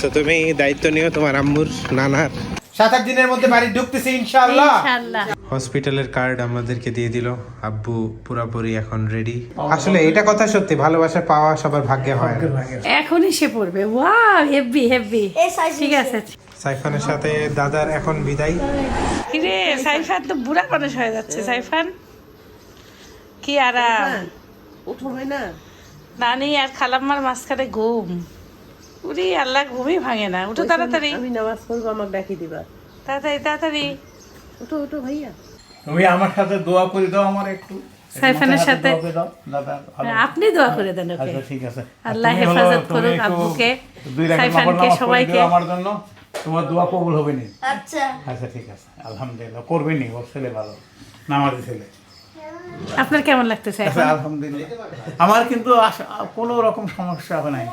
তো তুমি দায়িত্ব নিও তোমার আম্মুর নানার। সাত আট দিনের মধ্যে বাড়ি ঢুকতেছি ইনশাআল্লাহ। ইনশাআল্লাহ। হসপিটালের কার্ড আমাদেরকে দিয়ে দিল। আব্বু পুরাপুরি এখন রেডি আসলে এটা কথা সত্যি ভালোবাসা পাওয়া সবার ভাগ্যে হয় এখনই সে পড়বে। ওয়াও হেভি হেভি ঠিক আছে। সাইফানের সাথে দাদার এখন বিদায়। কিরে সাইফান তো বুড়া মানুষ হয়ে যাচ্ছে সাইফান। কি আরাম। উঠো হয় না নানি আর খালাম্মার মাঝখানে ঘুম। উরি আল্লাহ ঘুমই ভাঙে না। উঠো তাড়াতাড়ি। আমি নামাজ পড়ব আমাকে ডাকি দিবা। তাড়াতাড়ি তাড়াতাড়ি। উঠো উঠো ভাইয়া। তুমি আমার সাথে দোয়া করে দাও আমার একটু। সাইফানের সাথে। দোয়া করে দাও, দাদা ভালো। আপনি দোয়া করে দেন ওকে। আচ্ছা ঠিক আছে। আল্লাহ হেফাজত করুক আব্বুকে, সাইফানকে, সবাইকে। আমার জন্য। তোমার দোয়া কবুল হবে নি? আচ্ছা। আচ্ছা ঠিক আছে। আলহামদুলিল্লাহ করবে নি ওর ছেলে ভালো। নামাজি ছেলে। আপনার কেমন লাগতেছে আচ্ছা আলহামদুলিল্লাহ। আমার কিন্তু কোনো রকম সমস্যা হবে নাই।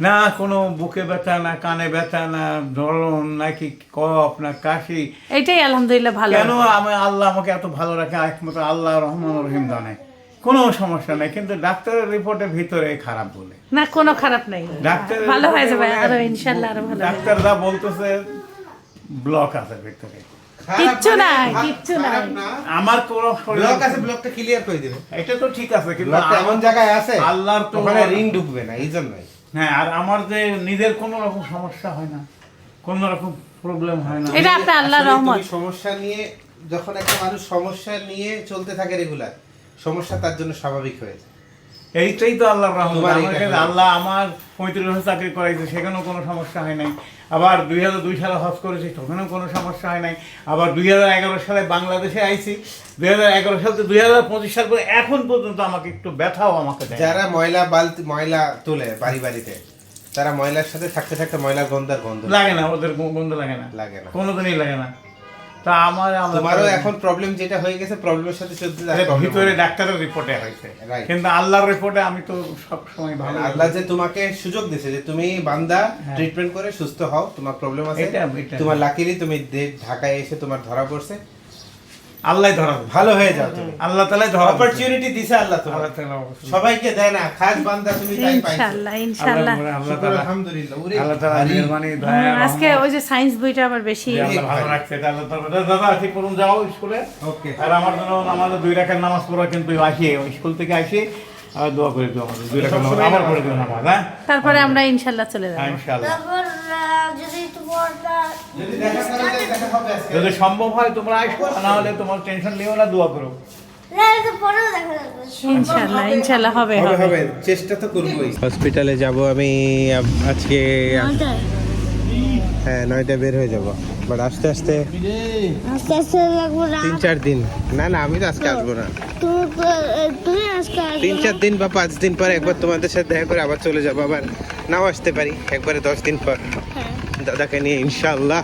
না কোনো বুকে ব্যথা না কানে ব্যথা না জ্বলন নাকি কফ না কাশি। এইটাই আলহামদুলিল্লাহ ভালো। কেন আমি আল্লাহ আমাকে এত ভালো রাখে? একমাত্র আল্লাহ রহমান রহিম জানে। কোনো সমস্যা নাই কিন্তু ডাক্তারের রিপোর্টের ভিতরে খারাপ বলে। না কোনো খারাপ নাই। ডাক্তার ভালো হয়ে যাবে আরও ইনশাল্লাহ আরও ভালো। ডাক্তার যা বলতেছে ব্লক আছে ভিতরে। কিচ্ছু নাই কিচ্ছু নাই। আমার কোনো শরীরে- ব্লক আছে ব্লকটা ক্লিয়ার করে দিবে। এটা তো ঠিক আছে কিন্তু এমন জায়গায় আছে আল্লাহর তো ওখানে রিং ঢুকবে না এই জন্যই। হ্যাঁ আর আমার যে নিজের কোনো রকম সমস্যা হয় না কোনো রকম প্রবলেম হয় না। এটা আপনার আল্লাহর রহমত। সমস্যা নিয়ে যখন একটা মানুষ সমস্যা নিয়ে চলতে থাকে রেগুলার সমস্যা তার জন্য স্বাভাবিক হয়ে যায়। এইটাই তো তোমার আমাকে এইটা- আল্লাহ আমার পঁয়ত্রিশ বছর চাকরি করাইছে সেখানেও কোনো সমস্যা হয় নাই। আবার দুই হাজার দুই সালে হজ করেছি তখনও কোনো সমস্যা হয় নাই। আবার দুই হাজার এগারো সালে বাংলাদেশে আইছি। দুই হাজার এগারো সাল থেকে দুই হাজার পঁচিশ সাল করে এখন পর্যন্ত আমাকে একটু ব্যথাও আমাকে যারা ময়লা বালতি ময়লা তোলে বাড়ি বাড়িতে তারা ময়লার সাথে থাকতে থাকতে ময়লার গন্ধার গন্ধ লাগে না ওদের গন্ধ লাগে না। লাগে না। কোনোদিনই লাগে না। তা আমার তোমারও এখন প্রবলেম যেটা হয়ে গেছে প্রবলেমের সাথে চলতে ভিতরে ডাক্তারের রিপোর্টে হয়েছে। কিন্তু আল্লাহর রিপোর্টে আমি তো সব সময় ভালো আল্লাহ যে তোমাকে সুযোগ দিয়েছে যে তুমি বান্দা হ্যাঁ। ট্রিটমেন্ট করে সুস্থ হও তোমার প্রবলেম আছে। তোমার লাকিলি তুমি ঢাকায় এসে তোমার ধরা পড়ছে। আল্লাহ ধরা ভালো হয়ে যাও তুমি। আল্লাহ তালাই ধরা অপরচুনিটি দিছে আল্লাহ তোমার। আল্লাহ তাআলা সবাইকে দেয় না। খাস বান্দা তুমি তাই পাইছো। আল্লাহ- আল্লাহ শুকর তাআলা- আলহামদুলিল্লাহ। ওরে আল্লাহ তাআলা মেহেরবানি, দয়া, আজকে ওই যে সায়েন্স বইটা আমার বেশি আল্লাহ ভালো রাখছে, এটা আল্লাহ তাআলা- দাদা, আজকে পড়ুন করুন, যাও স্কুলে। ওকে। আর আমার জন্য আমাদের দুই রাখার নামাজ পড়া কিন্তু আসি। ওই স্কুল থেকে আসি। আর দোয়া করে দিও আমাদের দুই রাখার নামাজ আবার পড়ে দিও নামাজ হ্যাঁ? তারপরে আমরা ইনশাল্লাহ চলে যাব। ইনশাআল্লাহ তারপর যদি যদি দেখা করা দেখা হবে আজকে। যদি সম্ভব হয় তোমরা আসো না হলে তোমার টেনশন নিও না দোয়া করো। হসপিটালে যাব। আমি আজকে হ্যাঁ নয়টা বের হয়ে যাব। বাট আস্তে আস্তে আস্তে আস্তে লাগবো তিন চার দিন। না না আমি তো আজকে আসব না। তুমি আজকে তিন চার দিন বা পাঁচ দিন পর একবার তোমাদের সাথে দেখা করে আবার চলে যাব আবার নাও আসতে পারি একবারে দশ দিন পর। হ্যাঁ। দাদাকে নিয়ে ইনশাআল্লাহ।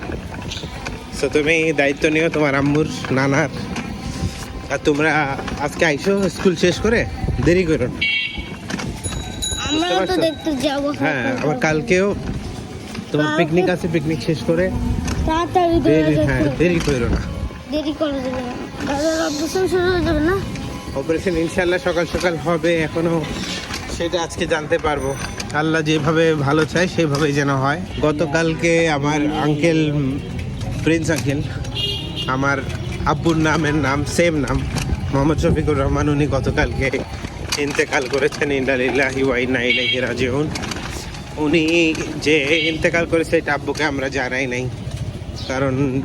তো তুমি দায়িত্ব নিও তোমার আম্মুর নানার। আর তোমরা আজকে আইসো স্কুল শেষ করে দেরি করো না। আমরাও তো দেখতে যাব। হ্যাঁ আবার কালকেও তোমার পিকনিক আছে পিকনিক শেষ করে তাড়াতাড়ি দেরি হ্যাঁ দেরি করো না। দেরি করে দেবে না। দাদার অপারেশন শুরু হয়ে যাবে না? অপারেশন ইনশাল্লাহ সকাল সকাল হবে এখনও সেটা আজকে জানতে পারব। আল্লাহ যেভাবে ভালো চায় সেভাবেই যেন হয়। গতকালকে আমার আঙ্কেল প্রিন্স আঙ্কেল আমার আব্বুর নামের নাম সেম নাম মোহাম্মদ শফিকুর রহমান উনি গতকালকে ইন্তেকাল করেছেন। ইন্দালিল্লাহি ওয়াইনা ইলাইহি রাজিউন। উনি যে ইন্তেকাল করেছে, এটা আব্বুকে আমরা জানাই নাই। কারণ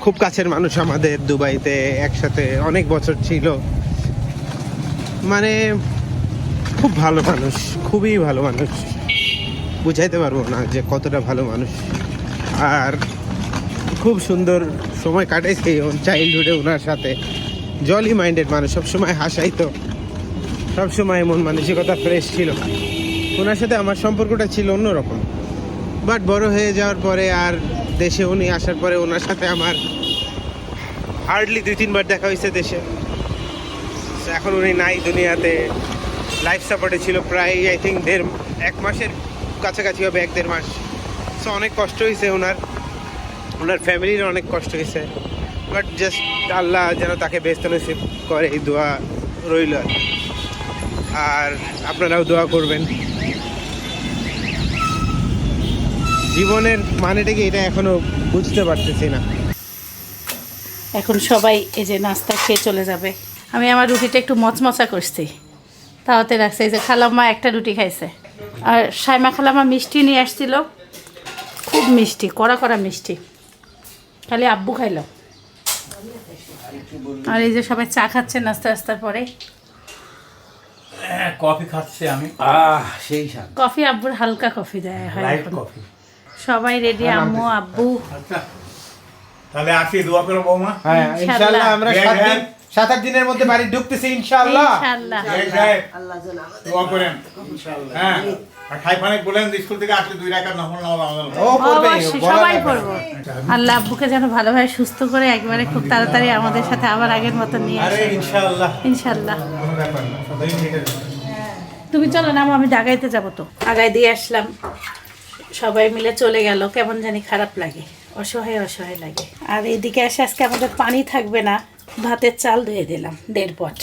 খুব কাছের মানুষ আমাদের দুবাইতে, একসাথে অনেক বছর ছিল। মানে খুব ভালো মানুষ, খুবই ভালো মানুষ। বুঝাইতে পারব না যে কতটা ভালো মানুষ। আর খুব সুন্দর সময় কাটাইছে চাইল্ডহুডে ওনার সাথে। জলি মাইন্ডেড মানুষ, সবসময় হাসাইতো। সবসময় মন মানসিকতা ফ্রেশ ছিল। ওনার সাথে আমার সম্পর্কটা ছিল অন্যরকম। বাট বড় হয়ে যাওয়ার পরে আর দেশে উনি আসার পরে ওনার সাথে আমার হার্ডলি দুই, তিনবার দেখা হয়েছে দেশে। এখন উনি নাই দুনিয়াতে। লাইফ সাপোর্টে ছিল প্রায় আই থিঙ্ক দেড়, এক মাসের কাছাকাছি হবে, এক, দেড় মাস। সো অনেক কষ্ট হয়েছে ওনার। ওনার ফ্যামিলির অনেক কষ্ট হয়েছে। বাট জাস্ট আল্লাহ যেন তাকে ব্যস্ত নসিব করে, এই দোয়া রইল। আর আপনারাও দোয়া করবেন। জীবনের মানেটা কি এটা এখনও বুঝতে পারতেছি না। এখন সবাই এই যে নাস্তা খেয়ে চলে যাবে। আমি আমার রুটিটা একটু মচমচা করছি। তাওয়াতে রাখছে এই যে খালাম্মা একটা রুটি খাইছে। আর সাইমা খালাম্মা মিষ্টি নিয়ে আসছিল। খুব মিষ্টি কড়া কড়া মিষ্টি। খালি আব্বু খাইলো। আর এই যে সবাই চা খাচ্ছে নাস্তা নাস্তার পরে। কফি খাচ্ছে আমি। আহ সেই কফি আব্বুর হালকা কফি দেয় হয় কফি। সবাই রেডি আম্মু আব্বু। আচ্ছা। তাহলে আসি দোয়া করো বৌমা। হ্যাঁ ইনশাআল্লাহ আমরা হ্যাঁ, সাত হ্যাঁ। দিন সাত আট দিনের মধ্যে বাড়ি ঢুকতেছি ইনশাআল্লাহ ইনশাআল্লাহ এই সাহেব, আল্লাহ যেন দোয়া করেন। হ্যাঁ। আর খাই ফানে বলেন স্কুল থেকে আসলে দুই টাকা নফল নেওয়া ও পড়বে সবাই লাগবে আল্লাহ আব্বুকে যেন ভালোভাবে সুস্থ করে একবারে খুব তাড়াতাড়ি আমাদের সাথে আবার আগের মতো নিয়ে আসে। ইনশাআল্লাহ তুমি চলো না আমি ডাগাইতে যাব তো। আগাই দিয়ে আসলাম। সবাই মিলে চলে গেল, কেমন জানি খারাপ লাগে, অসহায় অসহায় লাগে। আর এইদিকে এসে আজকে আমাদের পানি থাকবে না, ভাতের চাল ধুয়ে দিলাম, দেড় পট।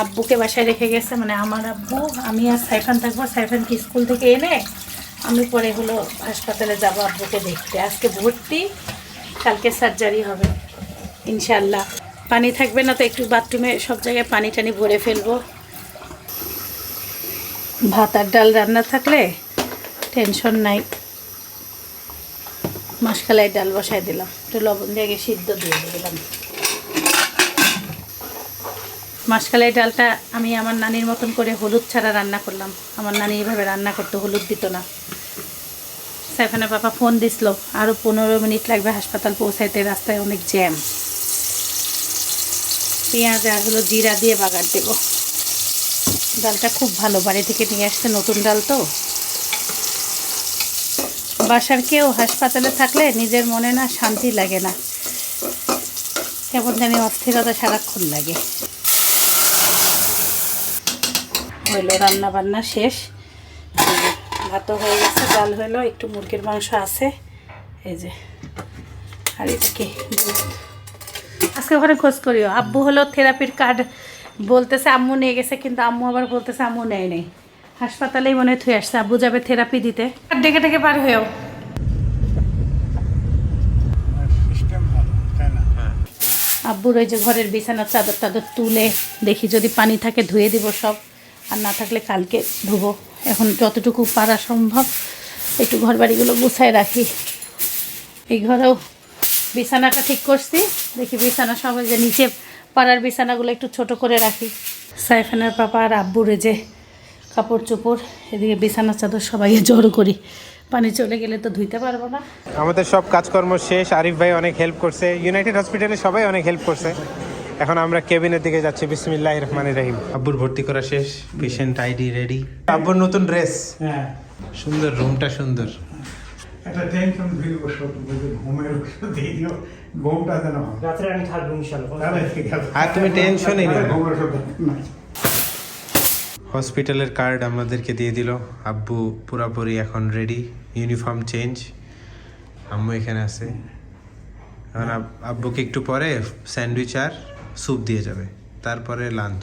আব্বুকে বাসায় রেখে গেছে মানে আমার আব্বু, আমি আর সাইফান থাকব সাইফানকে স্কুল থেকে এনে আমি পরে হলো হাসপাতালে যাব আব্বুকে দেখতে। আজকে ভর্তি, কালকে সার্জারি হবে ইনশাল্লাহ পানি থাকবে না তো একটু বাথরুমে সব জায়গায় পানি টানি ভরে ফেলব। ভাত আর ডাল রান্না থাকলে টেনশন নাই। মাসকালাই ডাল বসাই দিলাম। একটু লবণ দিয়ে সিদ্ধ দিয়ে দিলাম। মাসকালাই ডালটা আমি আমার নানির মতন করে হলুদ ছাড়া রান্না করলাম। আমার নানি এইভাবে রান্না করতো হলুদ দিত না। সাইফানা বাবা ফোন দিছিল আরও পনেরো মিনিট লাগবে হাসপাতাল পৌঁছাইতে, রাস্তায় অনেক জ্যাম। পেঁয়াজ আর হলো জিরা দিয়ে বাগার দেবো। ডালটা খুব ভালো, বাড়ি থেকে নিয়ে আসছে নতুন ডাল তো। বাসার কেউ হাসপাতালে থাকলে নিজের মনে না শান্তি লাগে না। কেমন জানি অস্থিরতা সারাক্ষণ লাগে। হইল রান্না বান্না শেষ। ভাতও হয়ে গেছে, ডাল হইল, একটু মুরগির মাংস আছে। এই যে, আর এটা কি দুধ। আজকে ওখানে খোঁজ করিও। আব্বু হলো থেরাপির কার্ড বলতেছে, আম্মু নিয়ে গেছে, কিন্তু আম্মু আবার বলতেছে, আম্মু নেয় নেই। হাসপাতালেই মনে হয় থুয়ে আসছে। আব্বু যাবে থেরাপি দিতে। আর ডেকে ডেকে পার হয়েও। না? আব্বুর ওই যে ঘরের বিছানার চাদর টাদর তুলে দেখি যদি পানি থাকে ধুয়ে দিব সব। আর না থাকলে কালকে ধুবো। এখন যতটুকু পারা সম্ভব একটু ঘর বাড়িগুলো গুছায় রাখি। এই ঘরেও বিছানাটা ঠিক করছি। দেখি বিছানা সব যে নিচে পাড়ার বিছানাগুলো একটু ছোট করে রাখি। সাইফানের পাপা আর আব্বুর এই যে কাপড় চোপড় এদিকে বিছানা চাদর সবাই জড়ো করি। পানি চলে গেলে তো ধুইতে পারব না। আমাদের সব কাজকর্ম শেষ। আরিফ ভাই অনেক হেল্প করছে। ইউনাইটেড হসপিটালে সবাই অনেক হেল্প করছে। এখন আমরা কেবিনের দিকে যাচ্ছি। বিসমিল্লাহ রহমান রহিম। আব্বুর ভর্তি করা শেষ। পেশেন্ট আইডি রেডি আব্বুর নতুন ড্রেস হ্যাঁ। সুন্দর রুমটা সুন্দর। একটা টেনশন ফিল ওষুধ ঘুমের ওষুধ দিয়ে দিও ঘুমটা যেন রাত্রে আমি থাকব আর তুমি টেনশনই নেই ঘুমের ওষুধ না হসপিটালের কার্ড আমাদেরকে দিয়ে দিল। আব্বু পুরাপুরি এখন রেডি ইউনিফর্ম চেঞ্জ আম্মু এখানে আছে। এখন আব্বুকে একটু পরে স্যান্ডউইচ আর স্যুপ দিয়ে যাবে, তারপরে লাঞ্চ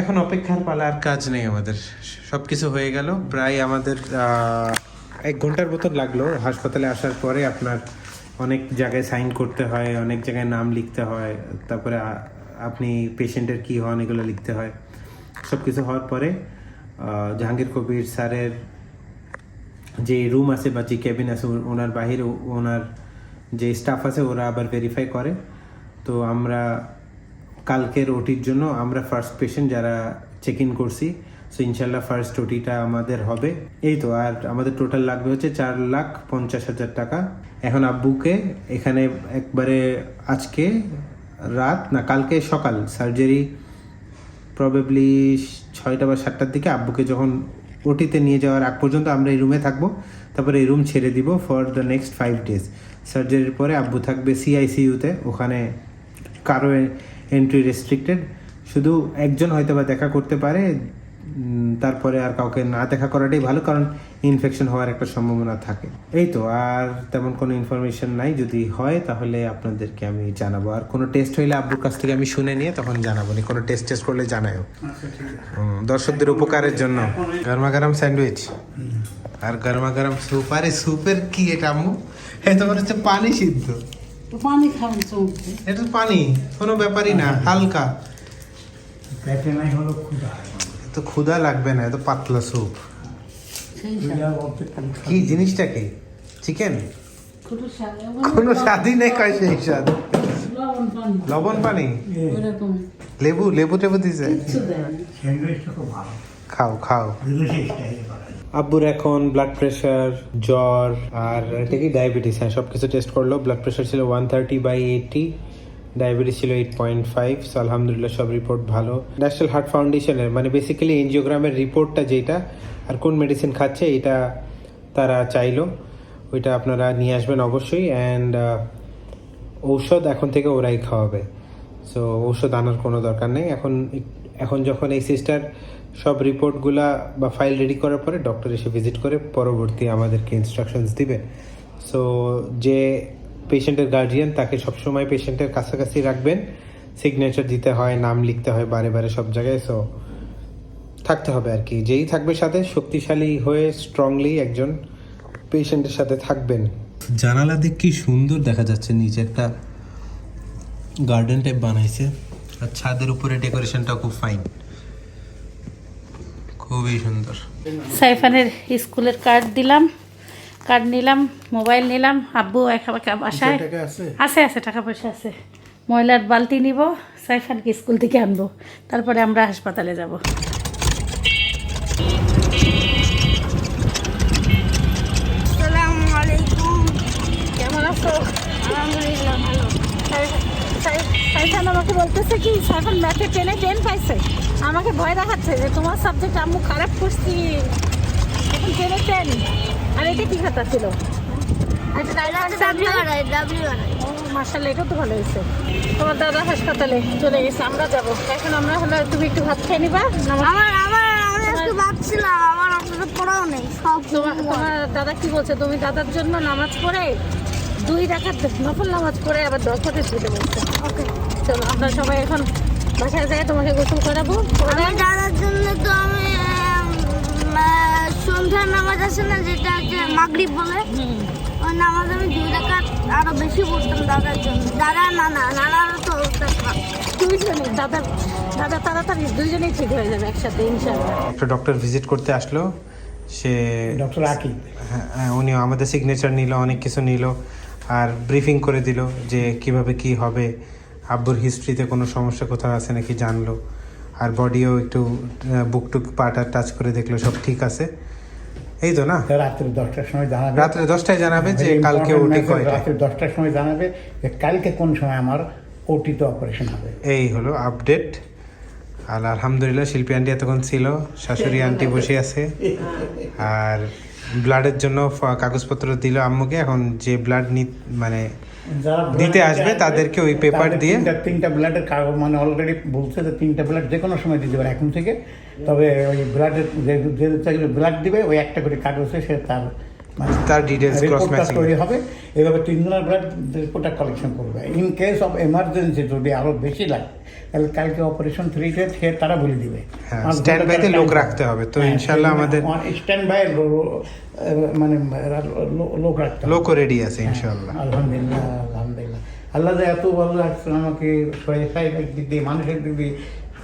এখন অপেক্ষার পালা আর কাজ নেই আমাদের। সব কিছু হয়ে গেল। প্রায় আমাদের এক ঘণ্টার মতন লাগল। হাসপাতালে আসার পরে আপনার অনেক জায়গায় সাইন করতে হয়, অনেক জায়গায় নাম লিখতে হয়, তারপরে আপনি পেশেন্টের কী হন এগুলো লিখতে হয়। সব কিছু হওয়ার পরে জাহাঙ্গীর কবির স্যারের যে রুম আছে বা যে ক্যাবিন আছে, ওনার বাহিরে ওনার যে স্টাফ আছে, ওরা আবার ভেরিফাই করে। তো আমরা কালকের ওটির জন্য আমরা ফার্স্ট পেশেন্ট যারা চেক ইন করছি। সো ইনশাল্লাহ ফার্স্ট ওটিটা আমাদের হবে। এই তো, আর আমাদের টোটাল লাগবে হচ্ছে চার লাখ পঞ্চাশ হাজার টাকা। এখন আব্বুকে এখানে একবারে আজকে রাত, না, কালকে সকাল সার্জারি প্রবাবলি ছয়টা বা সাতটার দিকে আব্বুকে যখন ওটিতে নিয়ে যাওয়ার আগ পর্যন্ত আমরা এই রুমে থাকব, তারপরে এই রুম ছেড়ে দিব for the next five days সার্জারির পরে আব্বু থাকবে সিআইসিইউতে ওখানে কারও এন্ট্রি রেস্ট্রিক্টেড শুধু একজন হয়তো বা দেখা করতে পারে তারপরে আর কাউকে না দেখা করাটাই ভালো কারণ ইনফেকশন হওয়ার একটা সম্ভাবনা থাকে। এই তো আর তেমন কোনো ইনফরমেশন নাই। যদি হয় তাহলে আপনাদেরকে আমি জানাব। আর কোনো টেস্ট হইলে আব্বুর কাছ থেকে আমি শুনে নিয়ে তখন জানাব। নি কোনো টেস্ট টেস্ট করলে জানাও হুম, দর্শকদের উপকারের জন্য। গরমা গরম স্যান্ডউইচ। আর গরমা গরম স্যুপ আরে স্যুপের কি এটা আম্মু? এটা মনে হচ্ছে পানি সিদ্ধ। পানি খাবেন এটা তো পানি কোনো ব্যাপারই না হালকা। পেটে নাই হলো ক্ষুধা। তো ক্ষুধা লাগবে না এত পাতলা স্যুপ কি জিনিসটা কি? চিকেন কোনো স্বাদই নেই কয় সেই স্বাদ। লবণ পানি? লেবু লেবু টেবু দিছে? খাও খাও। আব্বুর এখন ব্লাড প্রেশার জ্বর, আর এটা কি ডায়াবেটিস হ্যাঁ সব কিছু টেস্ট করল। ব্লাড প্রেশার ছিল one thirty by eighty diabetes ছিল এইট পয়েন্ট ফাইভ সো আলহামদুলিল্লাহ সব রিপোর্ট ভালো। ন্যাশনাল হার্ট ফাউন্ডেশনের মানে বেসিক্যালি এনজিওগ্রামের রিপোর্টটা যেটা আর কোন মেডিসিন খাচ্ছে এটা তারা চাইলো, ওইটা আপনারা নিয়ে আসবেন অবশ্যই অ্যান্ড ঔষধ এখন থেকে ওরাই খাওয়াবে। সো ঔষধ আনার কোনো দরকার নেই। এখন এখন যখন এই সিস্টার সব রিপোর্টগুলা বা ফাইল রেডি করার পরে ডক্টর এসে ভিজিট করে, পরবর্তী আমাদেরকে ইনস্ট্রাকশনস দিবে। সো যে পেশেন্টের গার্জিয়ান তাকে সবসময় পেশেন্টের কাছাকাছি রাখবেন। সিগনেচার দিতে হয় নাম লিখতে হয় বারে বারে সব জায়গায়। সো থাকতে হবে আর কি। যেই থাকবে সাথে শক্তিশালী হয়ে স্ট্রংলি একজন পেশেন্টের সাথে থাকবেন। জানালা দিক কি সুন্দর দেখা যাচ্ছে নিচে একটা গার্ডেন টাইপ বানাইছে। আর ছাদের উপরে ডেকোরেশনটা খুব ফাইন খুবই সুন্দর। সাইফানের স্কুলের কার্ড দিলাম। কার্ড নিলাম মোবাইল নিলাম আব্বু একা একা বাসায়। আছে? আছে টাকা পয়সা আছে। ময়লার বালতি নিব সাইফানকে স্কুল থেকে আনব তারপরে আমরা হাসপাতালে যাব। আসসালামু আলাইকুম কেমন আছো? আলহামদুলিল্লাহ ভালো। সাইফান আমাকে বলতেছে কি সাইফান ম্যাথে টেনে টেন পাইছে। আমাকে ভয় দেখাচ্ছে যে তোমার সাবজেক্ট আম্মু খারাপ করছি। আর এটা কি খাতা ছিল? মার্শাল্লাহ তো ভালো হয়েছে। তোমার দাদা হাসপাতালে চলে গেছে আমরা যাব। এখন আমরা হলো তুমি একটু ভাত খেয়ে নিবা? আমার আমার আমি ভাবছিলাম আমার পড়াও নেই সব তোমার দাদা কি বলছে? তুমি দাদার জন্য নামাজ পড়ে দুই রাখাত নফল নামাজ পড়ে আবার দশ হাতে শুতে বলছে ওকে চলো আমরা সবাই এখন বাসায় যাই তোমাকে গোসল করাবো। দাদার জন্য সন্ধ্যার নামাজ আছে না যেটা হচ্ছে মাগরিব বলে ওই নামাজ আমি দুই রাকাত আরও বেশি পড়তাম দাদার জন্য। দাদা নানা নানার তো খারাপ। দুইজনে দাদা দাদা তাড়াতাড়ি দুইজনেই ঠিক হয়ে যাবে একসাথে ইনশাআল্লাহ। একটা ডক্টর ভিজিট করতে আসলো। সে ডক্টর আকিব। হ্যাঁ, হ্যাঁ, উনি আমাদের সিগনেচার নিল অনেক কিছু নিল আর ব্রিফিং করে দিল যে কীভাবে কি হবে। আব্বুর হিস্ট্রিতে কোনো সমস্যা কোথাও আছে নাকি জানলো। আর বডিও একটু বুক টুক পাটা টাচ করে দেখল সব ঠিক আছে। এই তো না? রাত্রে দশটার সময় জানাবে। রাত্রে দশটায় জানাবে যে কালকে ওটি কয়টা? রাত্রে দশটার সময় জানাবে যে কালকে কোন সময় আমার ওটিতে অপারেশন হবে। এই হলো আপডেট আর আলহামদুলিল্লাহ শিল্পী আন্টি এতক্ষণ ছিল শাশুড়ি আন্টি বসে আছে। আর ব্লাডের জন্য কাগজপত্র দিল আম্মুকে। এখন যে ব্লাড নি মানে দিতে আসবে তাদেরকে ওই পেপার দিয়ে- তিনটা ব্লাডের মানে অলরেডি বলছে যে তিনটা ব্লাড যে কোনো সময় দিতে পারে এখন থেকে। তবে ওই ব্লাডের যে ব্লাড দিবে ওই একটা করে কাগজে সে তার তার ডিটেলস ক্রস ম্যাচিং তৈরি হবে। এভাবে তিনজনের ব্লাড রিপোর্টটা কালেকশন করবে। ইন কেস অফ এমার্জেন্সি যদি আরও বেশি লাগে তাহলে কালকে অপারেশন থ্রিতে সে তারা বলে দিবে। হ্যাঁ, stand by তে লোক রাখতে হবে। তো ইনশাআল্লাহ আমাদের- স্ট্যান্ড বাই মানে লোক রাখতে লোকও রেডি আছে ইনশাল্লাহ আলহামদুলিল্লাহ আলহামদুলিল্লাহ। আল্লাহ যে এত ভালো রাখছেন আমাকে শারীরিক দিক দিয়ে মানসিক দিক দিয়ে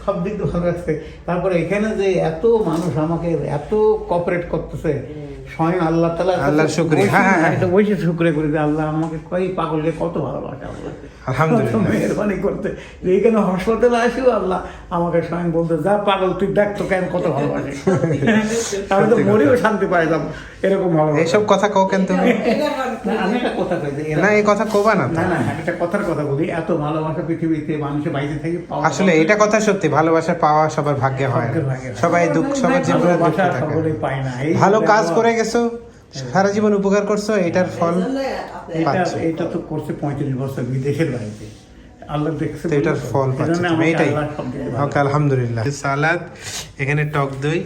সব দিক দিয়ে ভালো রাখছে। তারপরে এখানে যে এত মানুষ আমাকে এত কপারেট করতেছে স্বয়ং আল্লাহ তালা আল্লাহর শুকরিয়া, হ্যাঁ, হ্যাঁ, হ্যাঁ। বসে শুক্রিয়া করে আল্লাহ আমাকে কই পাগলকে কত ভালোবাসে আল্লাহ। আলহামদুলিল্লাহ। মেহরবানি করতে। যে এখানে হাসপাতালে আসিও আল্লাহ আমাকে স্বয়ং বলতে যা পাগল তুই দেখ তোকে আমি কত ভালোবাসি। আমি তো মরেও শান্তি পাইতাম এরকম এইসব কথা কও কেন তুমি? আমি একটা কথা কই না এই কথা কোবা না না না একটা কথার কথা বলি। এত ভালোবাসা পৃথিবীতে মানুষের বাইরে থেকে পাওয়া আসলে এটা কথা সত্যি ভালোবাসা পাওয়া সবার ভাগ্যে হয়। সবাই দুঃখ সবার জীবনে দুঃখ ভালোবাসা থাকে। সকলেই পায় না। ভালো কাজ করে গেছো? সারা জীবন উপকার করছ এটার ফল এটা তো করছে পঁয়ত্রিশ বছর বিদেশের বাড়িতে। আল্লাহ দেখছে এটার ফল এই পাচ্ছি জন্য তুমি, আমাকে এটাই। আল্লাহ সব দিতে ভালো। ওকে আলহামদুলিল্লাহ। সালাদ এখানে টক দই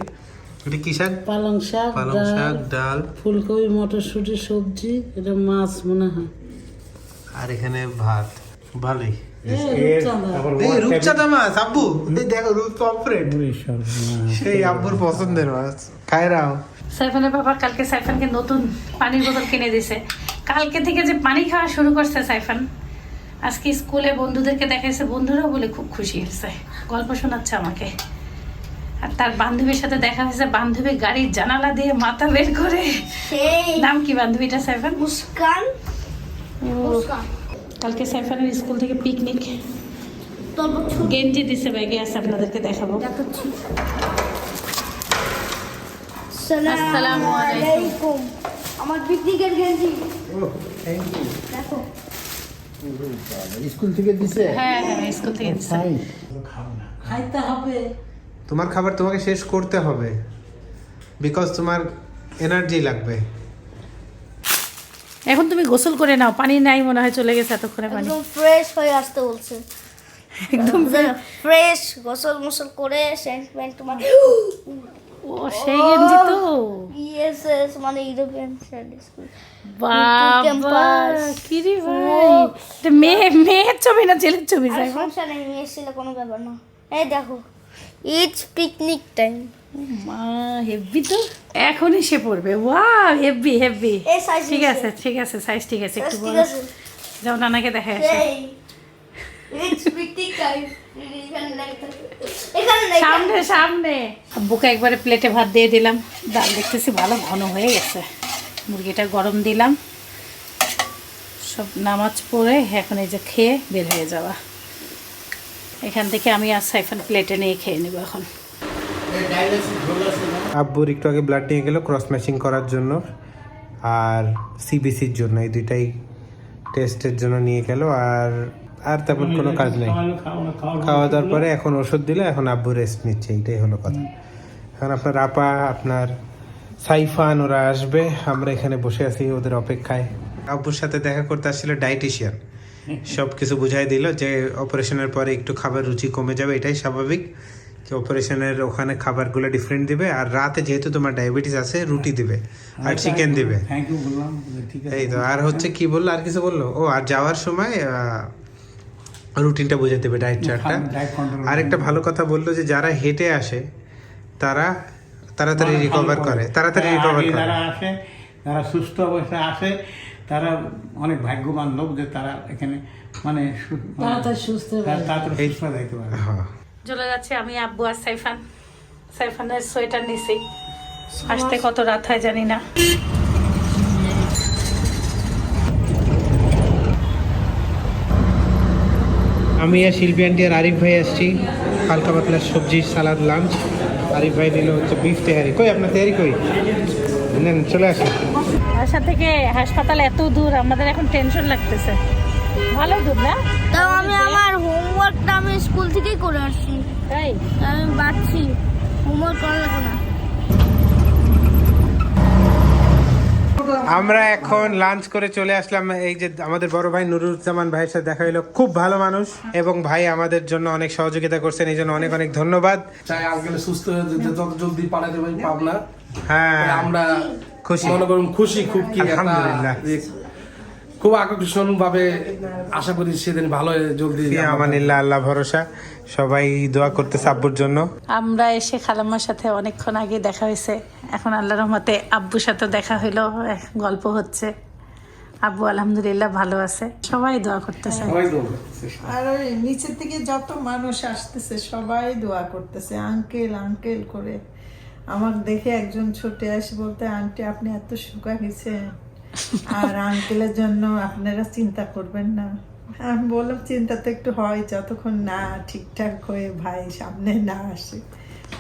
এটা কি শাক? পালং শাক পালং শাক ডাল। ডাল ফুলকপি মটরশুঁটি সবজি এটা মাছ মনে হয়। আর এখানে ভাত ভালোই। রূপচাঁদা। মাছ আব্বু। দেখো রূপ সেই আব্বুর পছন্দের মাছ। খায় রাও সাইফানের বাবা কালকে সাইফানকে নতুন পানির বোতল কিনে দিছে। কালকে থেকে যে পানি খাওয়া শুরু করছে সাইফান আজকে স্কুলে বন্ধুদেরকে দেখাইছে বন্ধুরাও বলে খুব খুশি হয়েছে গল্প শোনাচ্ছে আমাকে। আর তার বান্ধবীর সাথে দেখা হয়েছে বান্ধবী গাড়ির জানালা দিয়ে মাথা বের করে। নাম কি বান্ধবীটা সাইফান? মুস্কান। কালকে সাইফানের স্কুল থেকে পিকনিক। গেঞ্জি দিছে ব্যাগে আছে আপনাদেরকে দেখাবো। দেখাচ্ছি। আসসালামু আলাইকুম। আমার পিকনিকের গেঞ্জি। দেখো। স্কুল থেকে দিছে? হ্যাঁ হ্যাঁ স্কুল থেকে দিছে। খাইতে হবে। তোমার খাবার তোমাকে শেষ করতে হবে। বিকজ তোমার এনার্জি লাগবে। এখন তুমি গোসল করে নাও। পানি নাই মনে হয় চলে গেছে এতক্ষণে পানি। একদম ফ্রেশ হয়ে আসতে বলছে। একদম ফ্রেশ গোসল মোসল করে সেন্ট প্যান্ট তোমার ও সেই গেঞ্জি তো। ইএসএস মানে ইউরোপিয়ান স্টাডি স্কুল। বাবা. কি রে ভাই? এটা মেয়ে মেয়ের ছবি না ছেলের ছবি সাইফান সমস্যা নেই মেয়ে ছিল কোনো ব্যাপার না। এই দেখো ইটস পিকনিক টাইম মা হেভি তো। এখনই সে পড়বে। ওয়াও হেভি হেভি ঠিক আছে ঠিক আছে সাইজ ঠিক আছে একটু বড় যাও নানাকে দেখে আসো। ইটস পিকনিক টাইম সামনে সামনে। আব্বুকে একবারে প্লেটে ভাত দিয়ে দিলাম। ডাল দেখতেছি ভালো ঘন হয়ে গেছে। মুরগিটা গরম দিলাম। সব নামাজ পড়ে এখন এই যে খেয়ে বের হয়ে যাওয়া। এখান থেকে আমি আর সাইফান প্লেটে নিয়ে খেয়ে নেব এখন। আব্বুর একটু আগে ব্লাড নিয়ে গেল ক্রস ম্যাচিং করার জন্য। আর সিবিসির জন্য এই দুইটাই টেস্টের জন্য নিয়ে গেল। আর আর তেমন কোনো কাজ নেই। খাওয়া দাওয়ার পরে এখন ওষুধ দিলে এখন আব্বু রেস্ট নিচ্ছে এইটাই হলো কথা। এখন আপনার আপা আপনার সাইফান ওরা আসবে। আমরা এখানে বসে আছি ওদের অপেক্ষায়। আব্বুর সাথে দেখা করতে আসছিল ডায়েটিশিয়ান সব কিছু বুঝাই দিল যে অপারেশনের পরে একটু খাবার রুচি কমে যাবে এটাই স্বাভাবিক। যে অপারেশনের ওখানে খাবারগুলো ডিফারেন্ট দিবে আর রাতে যেহেতু তোমার ডায়াবেটিস আছে রুটি দিবে আর চিকেন দিবে। বললাম এই তো আর হচ্ছে কি বলল আর কিছু বলল? ও আর যাওয়ার সময় রুটিনটা বুঝে দেবে ডায়েট চার্টটা diet control আর একটা ভালো কথা বলল যে যারা হেঁটে আসে তারা তাড়াতাড়ি রিকভার করে তাড়াতাড়ি রিকভার করে। যারা আসে যারা সুস্থ অবস্থায় আসে তারা অনেক ভাগ্যবান লোক যে তারা এখানে মানে মানে- তাড়াতাড়ি সুস্থ হয়ে তারা তাড়াতাড়ি সুস্থ হয়ে যাইতে পারে। হ্যাঁ। চলে যাচ্ছে আমি আব্বু আর সাইফান। সাইফানের সোয়েটার নিছি। আসতে কত রাত হয় জানি না। আমি আর শিল্পী আন্টি আর আরিফ ভাই আসছি। হালকা পাতলা সবজি সালাদ লাঞ্চ আরিফ ভাই নিল হচ্ছে বিফ তেহারি কই আপনার তেহারি কই? নেন চলে আসুন। বাসা থেকে হাসপাতাল এত দূর আমাদের এখন টেনশন লাগতেছে। ভালো দূর না? তাও আমি আমার হোমওয়ার্কটা আমি স্কুল থেকেই করে আসছি। তাই? আমি বাড়ছি। হোমওয়ার্ক করা লাগবে না। আমরা এখন লাঞ্চ করে চলে আসলাম। এই যে আমাদের বড় ভাই নুরুজ্জামান ভাইয়ের সাথে দেখা হইল খুব ভালো মানুষ এবং ভাই আমাদের জন্য অনেক সহযোগিতা করছেন। এই জন্য অনেক অনেক ধন্যবাদ। চাই আঙ্কেল সুস্থ হয়ে যেতে যত জলদি পাঠাতে পারি পাবনা। হ্যাঁ। আমরা খুশি। মনে করুন খুশি খুব কি আলহামদুলিল্লাহ। খুব আকর্ষণ ভাবে আশা করি সেদিন ভালো জলদি আমানিল্লাহ আল্লাহ ভরসা। সবাই দোয়া করতে আব্বুর জন্য। আমরা এসে খালাম্মার সাথে অনেকক্ষণ আগে দেখা হয়েছে। এখন আল্লাহ রহমতে আব্বুর সাথে দেখা হইল গল্প হচ্ছে। আব্বু আলহামদুলিল্লাহ ভালো আছে। সবাই দোয়া করতেছে। আর ওই নিচের থেকে যত মানুষ আসতেছে সবাই দোয়া করতেছে। আঙ্কেল আঙ্কেল করে। আমার দেখে একজন ছোটে আসে বলতে আন্টি আপনি এত শুকা গেছেন আর আঙ্কেলের জন্য আপনারা চিন্তা করবেন না। আমি বললাম, চিন্তা তো একটু হয়, যতক্ষণ না ঠিকঠাক হয়ে ভাই সামনে না আসে।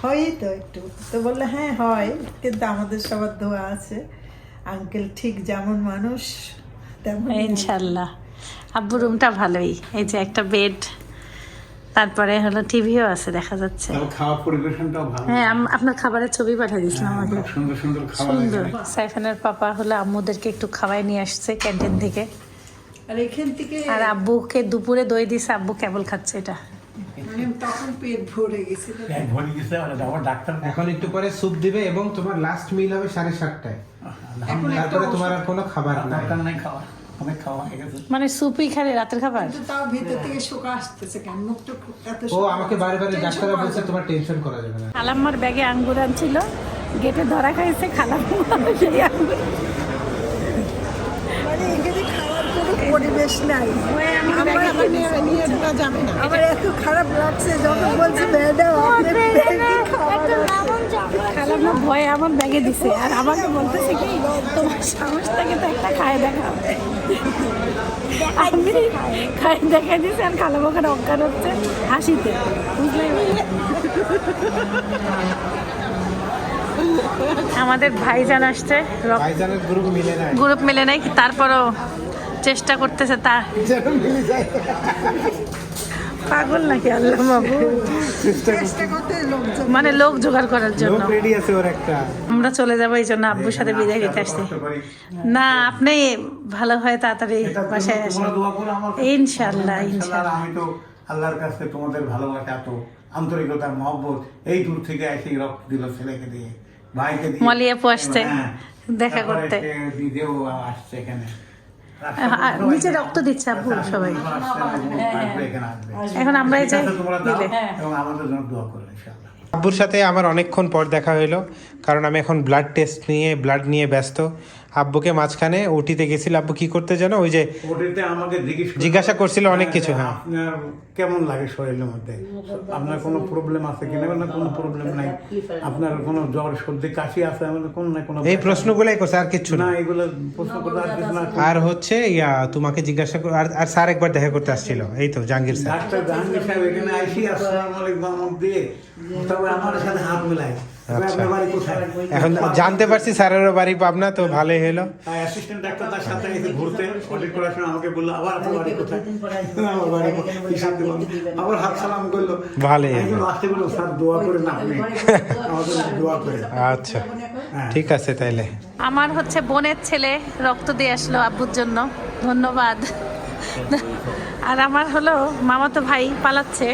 হয়ই তো একটু। তো বললে হ্যাঁ হয়, কিন্তু আমাদের সবার দোয়া আছে। আঙ্কেল ঠিক যেমন মানুষ তেমন ইনশাল্লাহ। আব্বু রুমটা ভালোই। এই যে একটা বেড তারপরে হলো টিভিও আছে দেখা যাচ্ছে। খাওয়ার পরিবেশনটাও ভালো। হ্যাঁ আপনার খাবারের ছবি পাঠিয়ে দিয়েছিলাম আমাকে সুন্দর সুন্দর খাবার সুন্দর। সাইফানের পাপা হলো আম্মুদেরকে একটু খাওয়াই নিয়ে আসছে ক্যান্টিন থেকে। আর এখান থেকে আর আব্বুকে দুপুরে দই দিছে আব্বু কেবল খাচ্ছে এটা। তখন পেট ভরে গেছিল ভরে গেছে আমার ডাক্তার এখন একটু পরে স্যুপ দিবে এবং তোমার লাস্ট মিল হবে সাড়ে সাতটায়। তারপরে তোমার আর কোনো খাবার নাই। খাওয়া অনেক খাওয়া হয়ে গেছে। মানে সুপই খালি রাতের খাবার? কিন্তু তাও ভিতর থেকে শোকা আসতেছে কেন? মুখটা এত ও আমাকে বারে বারে ডাক্তাররা বলছে তোমার টেনশন করা যাবে না। খালাম্মার ব্যাগে আঙ্গুর আনছিল গেটে ধরা খাইছে খালাম্মা সেই আঙ্গুর। মানে এখানে খাওয়ার কোনো পরিবেশ নাই। আমার এখানে নিয়ে ঢোকা যাবে না। আমার এত খারাপ লাগছে যখন বলছে ম্যাডাম আপনি ব্যাগে খালাম্মা ভয়ে আমার ব্যাগে দিছে। আর আমাকে বলতেছে কি তোমার সাহস থেকে তো একটা খায় দেখা আমি খাই দেখা দিছে আর খালাম্মা ওখানে অজ্ঞান হচ্ছে হাসিতে। আমাদের ভাইজান আসছে। রক- গ্রুপ মিলে না গ্রুপ মিলে নাই তারপরও চেষ্টা করতেছে তা পাগল নাকি আল্লাহ বাবু মানে লোক জোগাড় করার জন্য। আমরা চলে যাব এই জন্য আব্বুর সাথে বিদায় দিতে আসছি। না আপনি ভালো হয় তাড়াতাড়ি বাসায় আসেন। ইনশাল্লাহ ইনশাল্লাহ আমি তো আল্লাহর কাছে তোমাদের ভালোবাসা আন্তরিকতা মহব্বত এই দূর থেকে এসে রক্ত দিল ছেলেকে দিয়ে ভাইকে দিয়ে। মলি আপু আসছে হ্যাঁ। দেখা করতে। দিদিও আসছে এখানে। নিচে রক্ত দিচ্ছে সবাই। এখানে আমরা এই যে ঠিক আছে, তোমরা দাও দিলে এবং আমাদের জন্য দোয়া করো ইনশাআল্লাহ আব্বুর সাথে আমার অনেকক্ষণ পর দেখা হইল কারণ আমি এখন ব্লাড টেস্ট নিয়ে ব্লাড নিয়ে ব্যস্ত। আব্বুকে মাঝখানে ওটিতে গেছিল আব্বু কি করতে জানো ওই যে ওটিতে আমাকে জিজ্ঞাসা করছিল অনেক কিছু, হ্যাঁ। আপনার কেমন লাগে শরীরের মধ্যে? আপনার কোনো প্রবলেম আছে কিনা না কোনো প্রবলেম নাই। আপনার কোনো জ্বর সর্দি কাশি আছে? আমাদের কোনো না কোনো এই প্রশ্নগুলাই করছে আর কিছু না। এগুলো প্রশ্ন করতে আর কিছু না। আর হচ্ছে ইয়া তোমাকে জিজ্ঞাসা কর- আর আর স্যার একবার দেখা করতে আসছিল এই তো জাহাঙ্গীর স্যার। ডাক্তার জাহাঙ্গীর সাহেব এখানে আইসি আসসালামু আলাইকুম দিয়ে। তবে আমার সাথে হাত মিলাই আচ্ছা। এখন জানতে পারছি স্যারেরও বাড়ি পাবনা তো ভালোই হলো। অ্যাসিস্ট্যান্ট ডাক্তার তার সাথে এসে ঘুরতে অডিট করার সময় আমাকে বলল আবার আপনার বাড়ি কোথায়? আমার বাড়ি হিসাব দিল আবার হাত সালাম করল। ভালোই হলো। লাস্টে বলল স্যার দোয়া করে না আপনি আমাদের দোয়া করে আচ্ছা। হ্যাঁ। ঠিক আছে তাইলে। আমার হচ্ছে বোনের ছেলে রক্ত দিয়ে আসলো আব্বুর জন্য। ধন্যবাদ। আর আমার হলো মামাতো ভাই পালাচ্ছে।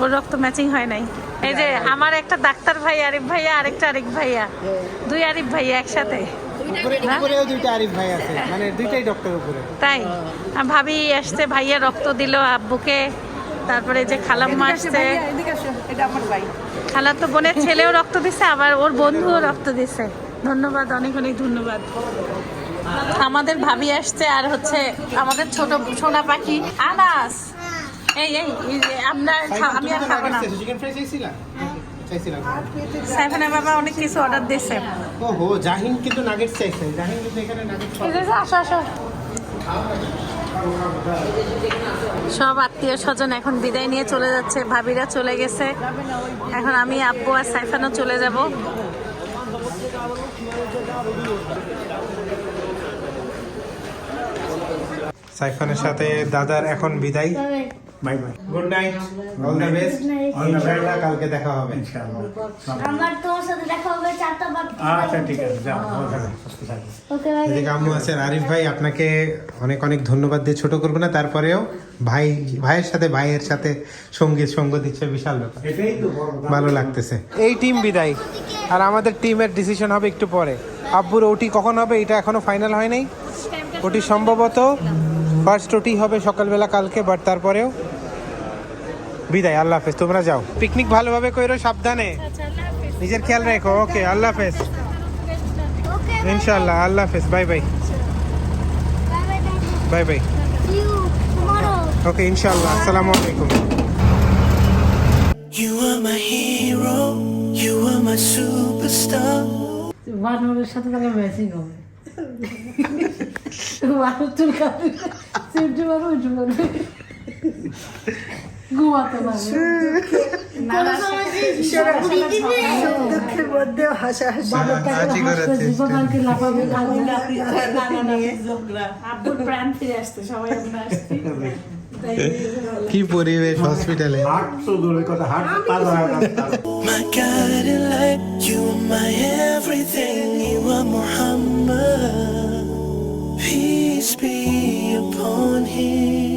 ওর রক্ত ম্যাচিং হয় নাই। এই যে আমার একটা ডাক্তার ভাই আরিফ ভাইয়া আরেকটা আরিফ ভাইয়া। দুই আরিফ ভাইয়া একসাথে। উপরেও দুইটা আরিফ ভাই আছে। মানে দুইটাই ডক্টর উপরে। তাই? ভাবি আসছে ভাইয়া রক্ত দিল আব্বুকে। তারপরে যে খালাম্মা আসছে। খালা তো বোনের ছেলেও রক্ত দিছে আবার ওর বন্ধুও রক্ত দিছে। ধন্যবাদ অনেক অনেক ধন্যবাদ। আমাদের ভাবি আসছে আর হচ্ছে আমাদের ছোট সোনা পাখি আনাস। এই এই আমরা আমি আর খাব না। চিকেন ফ্রাই চাইছিলা চাইছিলাম সাইফানা বাবা অনেক কিছু অর্ডার জাহিন কিন্তু নাগেটস চাইছে। জাহিন কিন্তু এখানে নাগেটস এই যে যে, আসো আসো। সব আত্মীয় স্বজন এখন বিদায় নিয়ে চলে যাচ্ছে। ভাবিরা চলে গেছে। এখন আমি আব্বু আর সাইফানও চলে যাব। সাইফানের সাথে দাদার এখন বিদায়। Bye bye good night all the best ইনশাআল্লাহ কালকে দেখা হবে। ইনশাআল্লাহ। আমার তোমার সাথে দেখা হবে চারটা আচ্ছা ঠিক আছে। যাও থাকো ওকে ভাই এদিকে আম্মু আছেন আরিফ ভাই আপনাকে অনেক অনেক ধন্যবাদ দিয়ে ছোট করব না তারপরেও ভাই ভাইয়ের সাথে ভাইয়ের সাথে সংগীত সঙ্গ দিচ্ছে বিশাল ব্যাপার। এটাই তো বড় কথা। ভালো লাগতেছে। এই টিম বিদায়। আর আমাদের টিমের ডিসিশন হবে একটু পরে। আব্বুর ওটি কখন হবে এটা এখনও ফাইনাল হয় নাই। ওটি সম্ভবত ফার্স্ট ওটি হবে সকালবেলা কালকে বাট তারপরেও বিদায় আল্লাহ হাফেজ। তোমরা যাও। পিকনিক ভালোভাবে কইরো সাবধানে। নিজের খেয়াল রেখো। ওকে আল্লাহ হাফেজ। ওকে ইনশাআল্লাহ আল্লাহ হাফেজ। Bye bye bye bye see you tomorrow okay ইনশাআল্লাহ আসসালামু আলাইকুম। You are my hero, you are my superstar. বানরের সাথে তাহলে ম্যাচিং হবে। বানর চুল কাটবে সিমটি মারো উঠে মারবে ঘুমাতে পারবে দুঃখের মধ্যেও হাসা হাসি জীবনকে লাফাবে আব্বুর প্রাণ ফিরে আসতে সবাই আমরা আসছি কি পরিবেশ হসপিটালে হাট তো দূরের কথা হাট তার My light, you are my everything. Peace be upon him.